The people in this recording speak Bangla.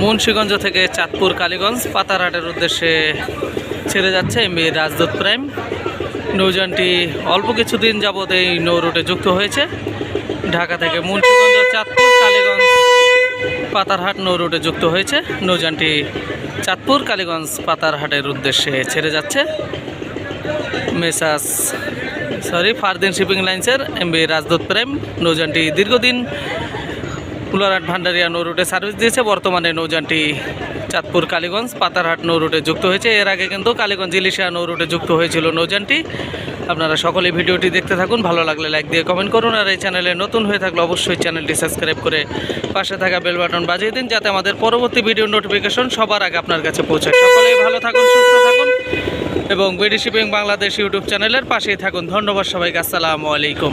মুন্সীগঞ্জ থেকে চাঁদপুর কালীগঞ্জ, পাতারহাটের উদ্দেশ্যে ছেড়ে যাচ্ছে এমবি রাজদূত প্রাইম। নৌযানটি অল্প কিছুদিন যাবৎ এই নৌ রুটে যুক্ত হয়েছে। ঢাকা থেকে মুন্সীগঞ্জ, চাঁদপুর, কালীগঞ্জ, পাতারহাট নৌ রুটে যুক্ত হয়েছে। নৌযানটি চাঁদপুর, কালীগঞ্জ, পাতারহাটের উদ্দেশ্যে ছেড়ে যাচ্ছে। মেসাস, সরি, ফারদিন শিপিং লাইন্সের এমবি রাজদূত প্রেম নৌযানটি দীর্ঘদিন কুলারহাট ভান্ডারিয়া নৌ রুটে সার্ভিস দিয়েছে। বর্তমানে নৌযানটি চাঁদপুর কালীগঞ্জ, পাতারহাট নৌ রুটে যুক্ত হয়েছে। এর আগে কিন্তু কালীগঞ্জ ইলিশা নৌ রুটে যুক্ত হয়েছিল নৌযানটি। আপনারা সকলেই ভিডিওটি দেখতে থাকুন। ভালো লাগলে লাইক দিয়ে কমেন্ট করুন। আর এই চ্যানেলে নতুন হয়ে থাকলে অবশ্যই চ্যানেলটি সাবস্ক্রাইব করে পাশে থাকা বেল বাটন বাজিয়ে দিন, যাতে আমাদের পরবর্তী ভিডিও নোটিফিকেশন সবার আগে আপনার কাছে পৌঁছায়। সকলেই ভালো থাকুন, সুস্থ থাকুন এবং বিডি শিপিং বাংলাদেশ ইউটিউব চ্যানেলের পাশেই থাকুন। ধন্যবাদ সবাইকে। আসসালামু আলাইকুম।